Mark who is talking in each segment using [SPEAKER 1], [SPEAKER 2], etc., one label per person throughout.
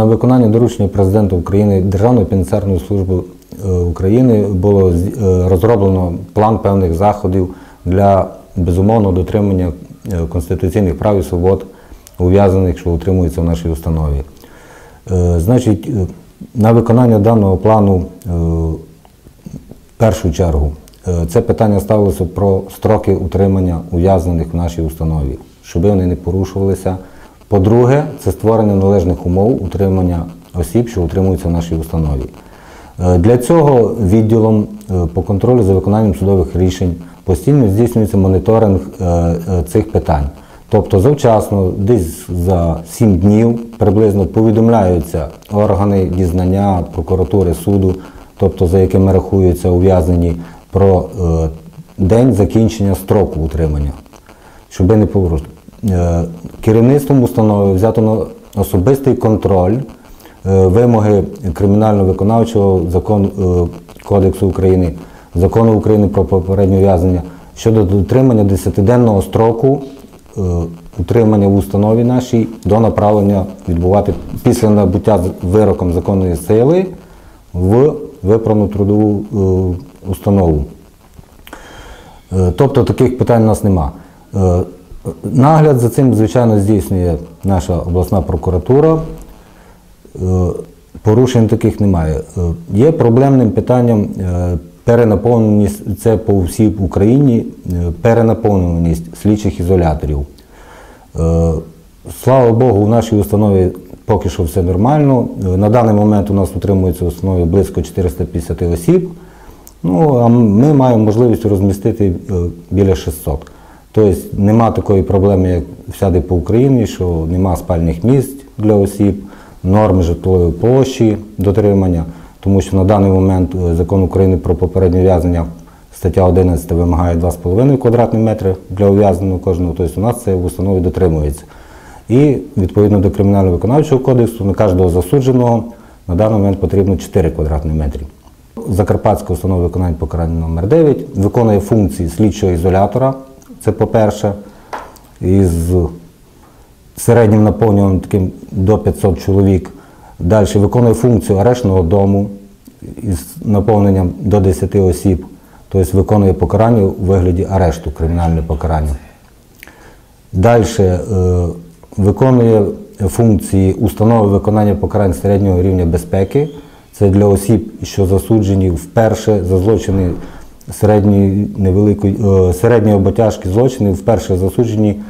[SPEAKER 1] На виконання доручення президента України Державної пенітенціарної служби е, України було е, розроблено план певних заходів для безумовного дотримання е, конституційних прав і свобод ув'язаних, що утримуються в нашій установі. Значить, на виконання даного плану в першу чергу це питання ставилося про строки утримання ув'язнених в нашій установі, щоб вони не порушувалися. По-друге, це створення належних умов утримання осіб, що утримуються в нашій установі. Е, Для цього відділом е, по контролю за виконанням судових рішень постійно здійснюється моніторинг е, е, цих питань. Тобто завчасно, десь за 7 днів приблизно повідомляються органи дізнання, прокуратури, суду, тобто за якими рахуються ув'язнені про е, день закінчення строку утримання, щоб не порушити. Е, Керівництвом установи взято на особистий контроль е, вимоги кримінально-виконавчого закон, е, Кодексу України, закону України про попереднє ув'язнення щодо дотримання 10-денного строку утримання в установі нашій до направлення відбувати після набуття вироком законної сили в виправну трудову установу. Е, Тобто таких питань у нас нема. Е, Нагляд за цим, звичайно, здійснює наша обласна прокуратура. Е, Порушень таких немає. Є проблемним питанням перенаповненість, це по всій Україні, перенаповненість слідчих ізоляторів. Слава Богу, у нашій установі поки що все нормально. На даний момент у нас утримується в установі близько 450 осіб. Ну, а ми маємо можливість розмістити е, біля 600. Тобто нема такої проблеми, як всяде по Україні, що нема спальних місць для осіб, норми житлової площі дотримання, тому що на даний момент е, закон України про попереднє в'язнення, стаття 11 вимагає 2,5 квадратних метри для ув'язненого кожного, тобто у нас це в установі дотримується. І відповідно до кримінально-виконавчого кодексу на кожного засудженого на даний момент потрібно 4 квадратні метри. Закарпатська установа виконання покарання номер 9 виконує функції слідчого ізолятора, це по-перше, із середнім наповнюванням таким до 500 чоловік. Далі виконує функцію арештного дому із наповненням до 10 осіб, тобто виконує покарання у вигляді арешту, кримінальне покарання. Далі е, виконує функції установи виконання покарань середнього рівня безпеки. Це для осіб, що засуджені вперше за злочини середньої невеликої е, середньої або тяжкі злочини, вперше засуджені,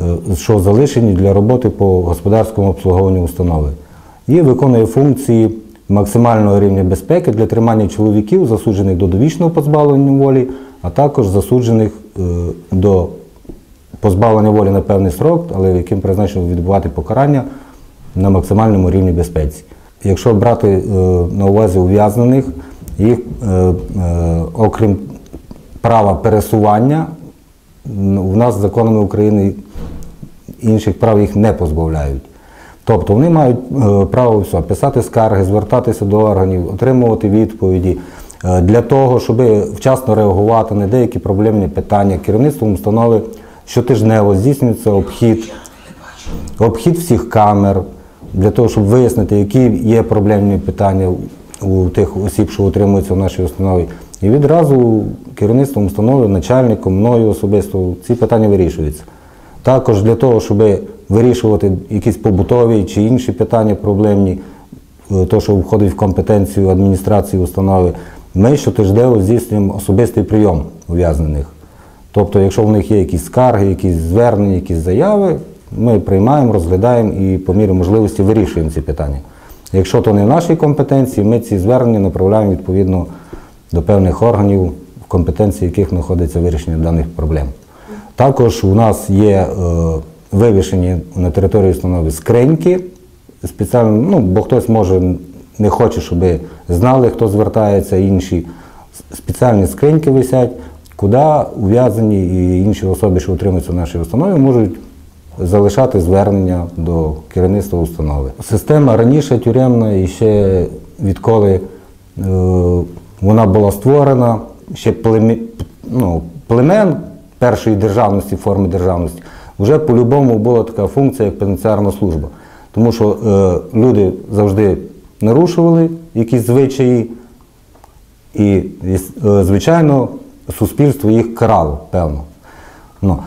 [SPEAKER 1] е, що залишені для роботи по господарському обслуговуванню установи. І виконує функції максимального рівня безпеки для тримання чоловіків, засуджених до довічного позбавлення волі, а також засуджених е, до позбавлення волі на певний срок, але яким призначено відбувати покарання на максимальному рівні безпеці. Якщо брати е, на увазі ув'язнених, їх, е, е, окрім права пересування, у нас законами України інших прав їх не позбавляють. Тобто вони мають право все, писати скарги, звертатися до органів, отримувати відповіді. Для того, щоб вчасно реагувати на деякі проблемні питання, керівництвом установи щотижнево здійснюється обхід, обхід всіх камер, для того, щоб вияснити, які є проблемні питання у тих осіб, що утримуються в нашій установі. І відразу керівництвом установи, начальником, мною особисто ці питання вирішуються. Також для того, щоб вирішувати якісь побутові чи інші питання проблемні, е, то, що входить в компетенцію адміністрації установи, ми щотижнево здійснюємо особистий прийом ув'язнених. Тобто, якщо в них є якісь скарги, якісь звернення, якісь заяви, ми приймаємо, розглядаємо і по мірі можливості вирішуємо ці питання. Якщо то не в нашій компетенції, ми ці звернення направляємо відповідно до певних органів, в компетенції яких знаходиться вирішення даних проблем. Також у нас є е, вивішені на території установи скриньки, спеціально, ну, бо хтось може не хоче, щоб знали, хто звертається, інші спеціальні скриньки висять, куди ув'язані і інші особи, що утримуються в нашій установі, можуть залишати звернення до керівництва установи. Система раніше тюремна і ще відколи е, вона була створена, ще племі, ну, племен першої державності, форми державності, вже по-любому була така функція, як пенітенціарна служба. Тому що е, люди завжди нарушували якісь звичаї, і, і, е, звичайно, суспільство їх карало, певно. Ну,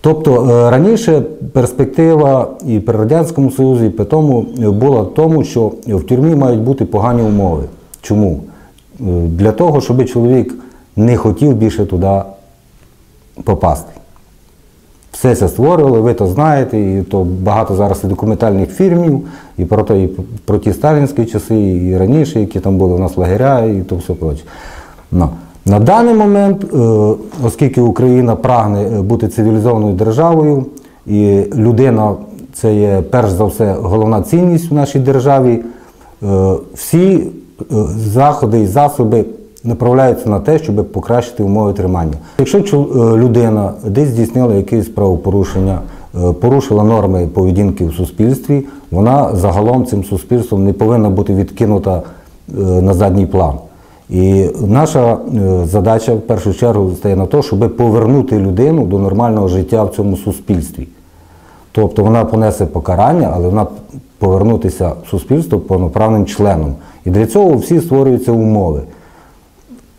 [SPEAKER 1] тобто е, раніше перспектива і при Радянському Союзі, і при тому е, була в тому, що в тюрмі мають бути погані умови. Чому? Е, Для того, щоб чоловік не хотів більше туди попасти. Все це створювали, ви то знаєте, і то багато зараз і документальних фільмів, і про то, і про ті сталінські часи, і раніше, які там були у нас лагеря, і то все проче. На даний момент, е, оскільки Україна прагне е, бути цивілізованою державою, і людина це є перш за все головна цінність в нашій державі, е, всі заходи і засоби направляються на те, щоб покращити умови тримання. Якщо людина десь здійснила якесь правопорушення, порушила норми поведінки в суспільстві, вона загалом цим суспільством не повинна бути відкинута на задній план. І наша е, задача в першу чергу стає на те, щоб повернути людину до нормального життя в цьому суспільстві. Тобто вона понесе покарання, але вона повернутися в суспільство повноправним членом. І для цього всі створюються умови.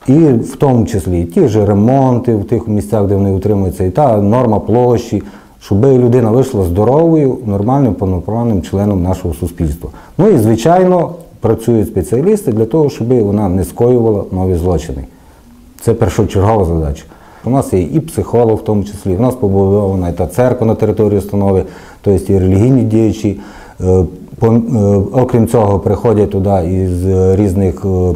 [SPEAKER 1] І в тому числі і ті ж ремонти в тих місцях, де вони утримуються, і та норма площі, щоб людина вийшла здоровою, нормальним, повноправним членом нашого суспільства. Ну і, звичайно, працюють спеціалісти для того, щоб вона не скоювала нові злочини. Це першочергова задача. У нас є і психолог, в тому числі, у нас побудована і та церква на території установи, тобто і релігійні діячі. Е, е, Окрім цього, приходять туди із різних е,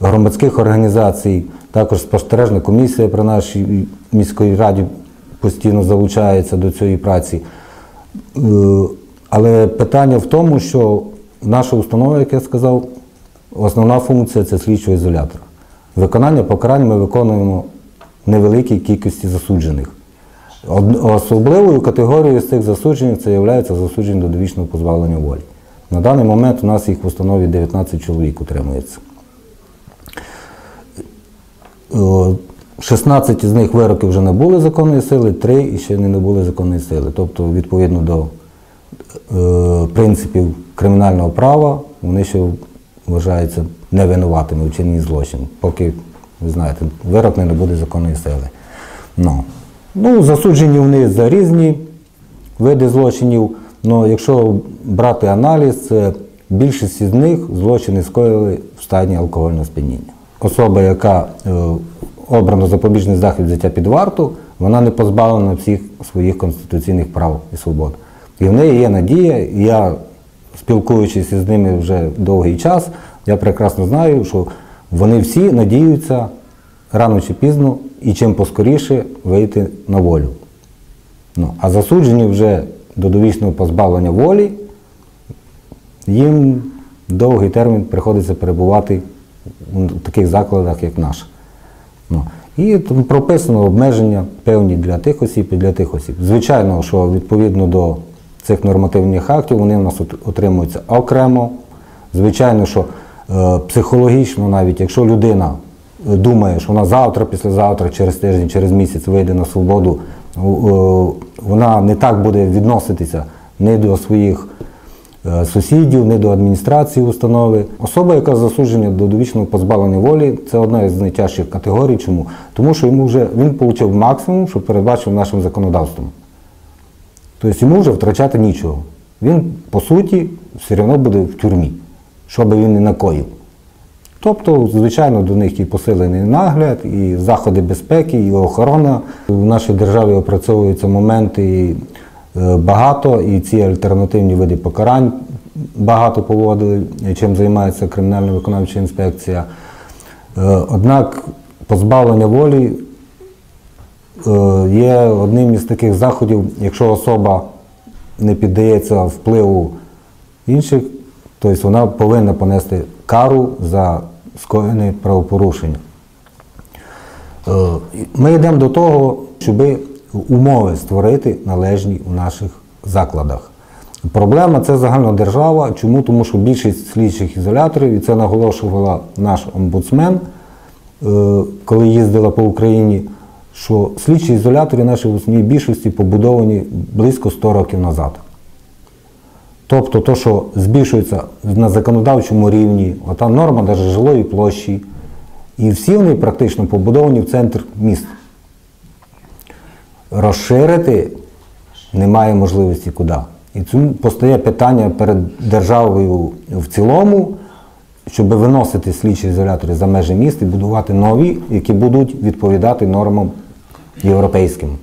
[SPEAKER 1] громадських організацій, також спостережна комісія при нашій міській раді постійно залучається до цієї праці. Але питання в тому, що наша установа, як я сказав, основна функція це слідчого ізолятора. Виконання покарань ми виконуємо невеликій кількості засуджених. Особливою категорією з цих засуджених це є засуджені до довічного позбавлення волі. На даний момент у нас їх в установі 19 чоловік утримується. Е, 16 з них вироки вже набули законної сили, 3 і ще не набули законної сили. Тобто, відповідно до е, принципів кримінального права, вони ще вважаються невинуватими у вчиненні злочину, поки, ви знаєте, вирок не набуде законної сили. Ну, ну, засуджені вони за різні види злочинів, але якщо брати аналіз, це більшість із них злочини скоїли в стані алкогольного сп'яніння. Особа, яка е, обрано запобіжний захід взяття під варту, вона не позбавлена всіх своїх конституційних прав і свобод. І в неї є надія, і я, спілкуючись із ними вже довгий час, я прекрасно знаю, що вони всі надіються рано чи пізно і чим поскоріше вийти на волю. Ну, а засуджені вже до довічного позбавлення волі, їм довгий термін приходиться перебувати у таких закладах, як наш. Ну, і прописано обмеження певні для тих осіб і для тих осіб. Звичайно, що відповідно до цих нормативних актів вони в нас отримуються окремо. Звичайно, що е, психологічно, навіть якщо людина е, думає, що вона завтра, післязавтра, через тиждень, через місяць вийде на свободу, е, вона не так буде відноситися не до своїх сусідів, не до адміністрації установи. Особа, яка засуджена до довічного позбавлення волі, це одна із найтяжчих категорій. Чому? Тому що йому вже він отримав максимум, що передбачив нашим законодавством. Тобто йому вже втрачати нічого. Він, по суті, все одно буде в тюрмі, що би він не накоїв. Тобто, звичайно, до них і посилений нагляд, і заходи безпеки, і охорона. В нашій державі опрацьовуються моменти е, багато, і ці альтернативні види покарань багато поводили, чим займається кримінальна виконавча інспекція. Е, Однак позбавлення волі є одним із таких заходів, якщо особа не піддається впливу інших, тобто вона повинна понести кару за скоєне правопорушення. Е, Ми йдемо до того, щоб умови створити належні у наших закладах. Проблема це загальна держава. Чому? Тому що більшість слідчих ізоляторів, і це наголошувала наш омбудсмен, е, коли їздила по Україні, що слідчі ізолятори наші в основній більшості побудовані близько 100 років назад. Тобто, то, що збільшується на законодавчому рівні, ота норма навіть жилої площі, і всі вони практично побудовані в центр міст. Розширити немає можливості куди. І тому постає питання перед державою в цілому, щоб виносити слідчі ізолятори за межі міст і будувати нові, які будуть відповідати нормам i europejskim.